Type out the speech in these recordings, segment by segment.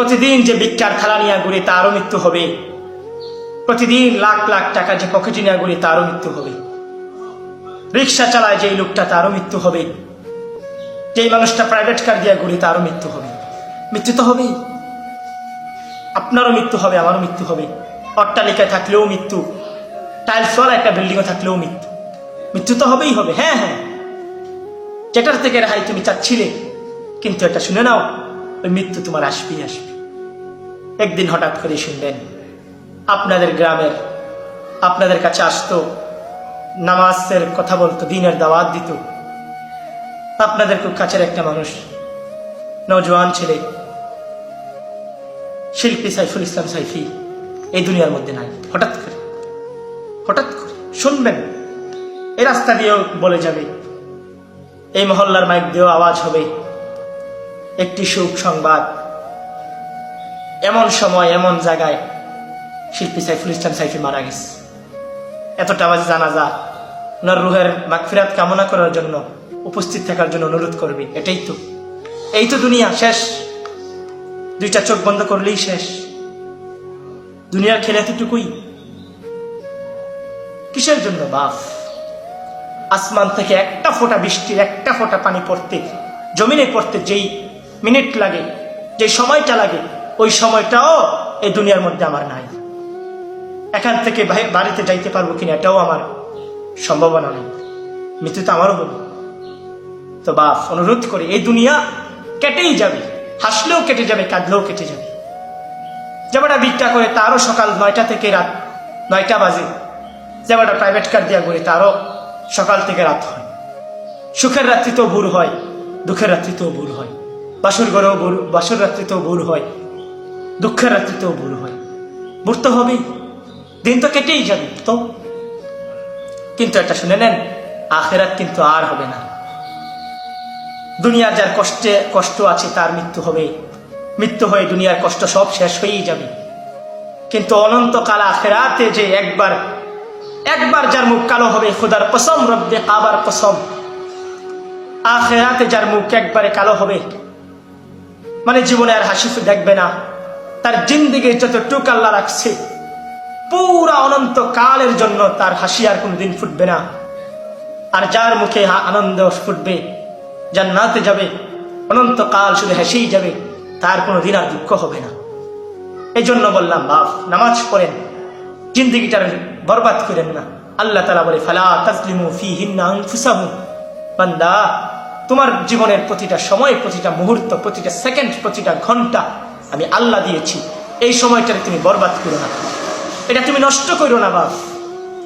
প্রতিদিন যে ভিক্ষার থালা নিয়ে ঘুরে তারও মৃত্যু হবে। প্রতিদিন লাখ লাখ টাকা যে পকেটে নিয়ে ঘুরে তারও মৃত্যু হবে। রিক্সা চালায় যেই লোকটা তারও মৃত্যু হবে। যেই মানুষটা প্রাইভেট কার দিয়ে ঘুরে তারও মৃত্যু হবে। মৃত্যু তো হবেই। আপনারও মৃত্যু হবে, আমারও মৃত্যু হবে। অট্টালিকায় থাকলেও মৃত্যু। টাইলসওয়ালা একটা বিল্ডিংও থাকলেও মৃত্যু। মৃত্যু তো হবেই হবে হ্যাঁ হ্যাঁ। যেটার থেকে রেহাই তুমি চাচ্ছিলে, কিন্তু এটা শুনে নাও। ওই মৃত্যু তোমার আসবেই আসবে। একদিন হঠাৎ করে শুনবেন, আপনাদের গ্রামের, আপনাদের কাছে আসতো, নামাজের কথা বলতো, দিনের দাওয়াত দিত। আপনাদের খুব কাছের একটা মানুষ নজওয়ান ছেলে, শিল্পী সাইফুল ইসলাম সাইফি, এই দুনিয়ার মধ্যে নাই। হঠাৎ করে হঠাৎ করে শুনবেন, এই রাস্তা দিয়েও বলে যাবে, এই মহল্লার মাইক দিয়েও আওয়াজ হবে। একটি সুখ সংবাদ। এমন সময়, এমন জায়গায় শিল্পী সাইফুল ইসলাম সাইফি মারা গেছে। এতটা আওয়াজ জানাজা, ওনার রুহের মাগফিরাত কামনা করার জন্য, উপস্থিত থাকার জন্য অনুরোধ করবে। এটাই তো। এই তো দুনিয়া, শেষ। দুইটা চোখ বন্ধ করলেই শেষ। দুনিয়ার খেলে এতটুকুই। কিসের জন্য বাফ? আসমান থেকে একটা ফোঁটা বৃষ্টির একটা ফোঁটা পানি পড়তে, জমিনে পড়তে যেই মিনিট লাগে, যে সময়টা লাগে, ওই সময়টাও এই দুনিয়ার মধ্যে আমার নাই। এখান থেকে বাড়িতে যাইতে পারব কিনা এটাও আমার সম্ভাবনা নেই। মৃত্যু তো আমারও হবে তো বাপ অনুরোধ করে, এই দুনিয়া কেটেই যাবে, হাসলেও কেটে যাবে, কাঁদলেও কেটে যাবে। যেমনটা ভিক্ষা করে তারও সকাল নয়টা থেকে রাত নয়টা বাজে, যেমনটা প্রাইভেট কার দিয়া করে তারও সকাল থেকে রাত হয়। সুখের রাত্রিতেও ভোর হয়, দুঃখের রাত্রিতেও ভোর হয়। বাসর ঘরেও ভোর, বাসর রাত্রিতেও ভোর হয়। দুঃখের রাত্রিতেও ভোর হয়। ভোর তো হবেই। দিন তো কেটেই যাবে, তো। কিন্তু একটা শুনে নেন, আখেরাত কিন্তু আর হবে না। দুনিয়ার যার কষ্টে, কষ্ট আছে, তার মৃত্যু হবে। মৃত্যু হয়ে দুনিয়ার কষ্ট সব শেষ হয়েই যাবে। কিন্তু অনন্তকাল আখেরাতে যে একবার একবার যার মুখ কালো হবে, খুদার কসম, রব্বে আবার কসম। আখেরাতে যার মুখ একবারে কালো হবে মানে জীবনে আর হাসি দেখবে না। তার জিন্দিগির যতটুক আল্লাহ রাখছে, পুরা অনন্ত কালের জন্য তার হাসি আর কোনদিন ফুটবে না। আর যার মুখে আনন্দ ফুটবে যার জান্নাতে যাবে, অনন্ত কাল শুধু হেসেই যাবে, তার কোনো দিন আর দুঃখ হবে না। এই জন্য বললাম, বাপ, নামাজ পড়েন, জিন্দিগিটার বরবাদ করেন না। আল্লাহ তালা বলে, ফালা তাসলিমু ফি হিন্না বান্দা তোমার জীবনের প্রতিটা সময়, প্রতিটা মুহূর্ত, প্রতিটা সেকেন্ড, প্রতিটা ঘণ্টা আমি আল্লাহ দিয়েছি। এই সময়টাকে তুমি বরবাদ করো না। এটা তুমি নষ্ট করো না, বাপ।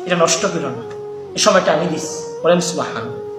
এটা নষ্ট করো না। এই সময়টা আমি দিস বলেন সুবাহান